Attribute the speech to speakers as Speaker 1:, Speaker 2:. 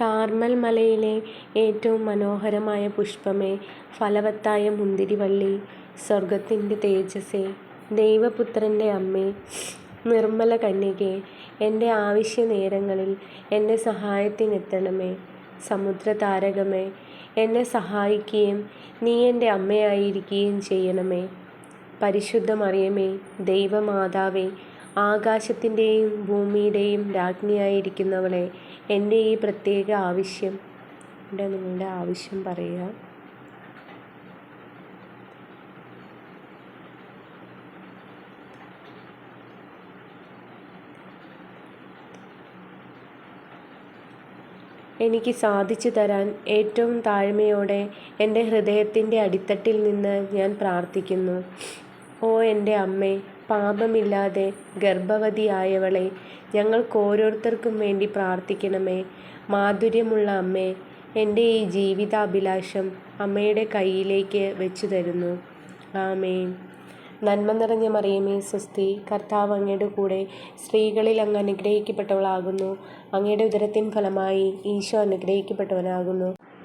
Speaker 1: Carmel മലയിലെ ഏറ്റവും മനോഹരമായ പുഷ്പമേ, ഫലവത്തായ മുന്തിരിവള്ളി, സ്വർഗത്തിന്റെ തേജസ്സേ, ദൈവപുത്രന്റെ അമ്മേ, നിർമ്മല കന്യകേ, എന്റെ ആവശ്യനേരങ്ങളിൽ എന്റെ സഹായത്തിനെത്തണമേ. സമുദ്രതാരകമേ, എന്നെ സഹായിക്കുകയും നീ എന്റെ അമ്മയായിരിക്കുകയും ചെയ്യണമേ. പരിശുദ്ധ മറിയമേ, ദൈവമാതാവേ, ആകാശത്തിന്റെയും ഭൂമിയുടെയും രാജ്ഞിയായിരിക്കുന്നവളേ, എന്റെ ഈ പ്രത്യേക ആവശ്യം എന്റെ നിങ്ങളുടെ ആവശ്യം പറയുക. എനിക്ക് സാധിച്ചു തരാൻ ഏറ്റവും താഴ്മയോടെ എന്റെ ഹൃദയത്തിന്റെ അടിത്തട്ടിൽ നിന്ന് ഞാൻ പ്രാർത്ഥിക്കുന്നു. ഓ എന്റെ അമ്മേ, പാപമില്ലാതെ ഗർഭവതിയായവളെ ഞങ്ങൾക്കോരോരുത്തർക്കും വേണ്ടി പ്രാർത്ഥിക്കണമേ. മാധുര്യമുള്ള അമ്മേ, എന്റെ ഈ ജീവിതാഭിലാഷം അമ്മയുടെ കയ്യിലേക്ക് വെച്ചു തരുന്നു ആമേൻ. നന്മ നിറഞ്ഞ മറിയമേ, സ്വസ്തി. കർത്താവ് അങ്ങയുടെ കൂടെ, സ്ത്രീകളിൽ അങ്ങ് അനുഗ്രഹിക്കപ്പെട്ടവളാകുന്നു. അങ്ങയുടെ ഉദരത്തിൻ ഫലമായി ഈശോ അനുഗ്രഹിക്കപ്പെട്ടവനാകുന്നു.